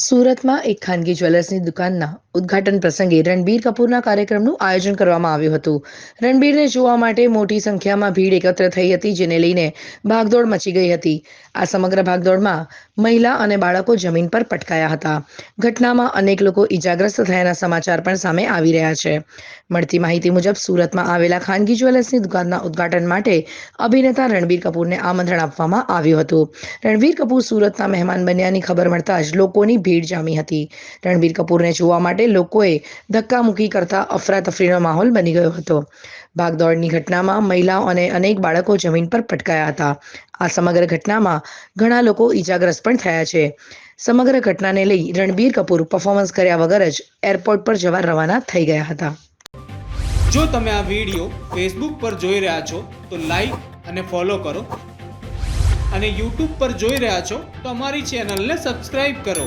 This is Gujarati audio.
સુરતમાં એક ખાનગી જ્વેલર્સની દુકાનના ઉદ્ઘાટન પ્રસંગે રણબીર કપૂરના કાર્યક્રમનું આયોજન કરવામાં આવ્યું હતું. રણબીરને જોવા માટે મોટી સંખ્યામાં ભીડ એકત્ર થઈ હતી, જેને લઈને ભાગદોડ મચી ગઈ હતી. આ સમગ્ર ભાગદોડમાં મહિલા અને બાળકો જમીન પર પટકાયા હતા. ઘટનામાં અનેક લોકો ઈજાગ્રસ્ત થયાના સમાચાર પણ સામે આવી રહ્યા છે. મળતી માહિતી મુજબ, સુરતમાં આવેલા ખાનગી જ્વેલર્સની દુકાનના ઉદ્ઘાટન માટે અભિનેતા રણબીર કપૂરને આમંત્રણ આપવામાં આવ્યું હતું. રણબીર કપૂર સુરતના મહેમાન બન્યાની ખબર મળતા જ લોકોની ભીડ જામી હતી. રણબીર કપૂરને જોવા માટે લોકોએ ધક્કામુક્કી કરતા અફરાતફરીનો માહોલ બની ગયો હતો. ભાગદોડની ઘટનામાં મહિલાઓ અને અનેક બાળકો જમીન પર પટકાયા હતા. આ સમગ્ર ઘટનામાં ઘણા લોકો ઈજાગ્રસ્ત પણ થયા છે. સમગ્ર ઘટનાને લઈ રણબીર કપૂર પરફોર્મન્સ કર્યા વગર જ એરપોર્ટ પર જવા રવાના થઈ ગયા હતા. જો તમે આ વીડિયો ફેસબુક પર જોઈ રહ્યા છો, તો લાઈક અને ફોલો કરો. અને યુટ્યુબ પર જોઈ રહ્યા છો, તો અમારી ચેનલને સબસ્ક્રાઈબ કરો.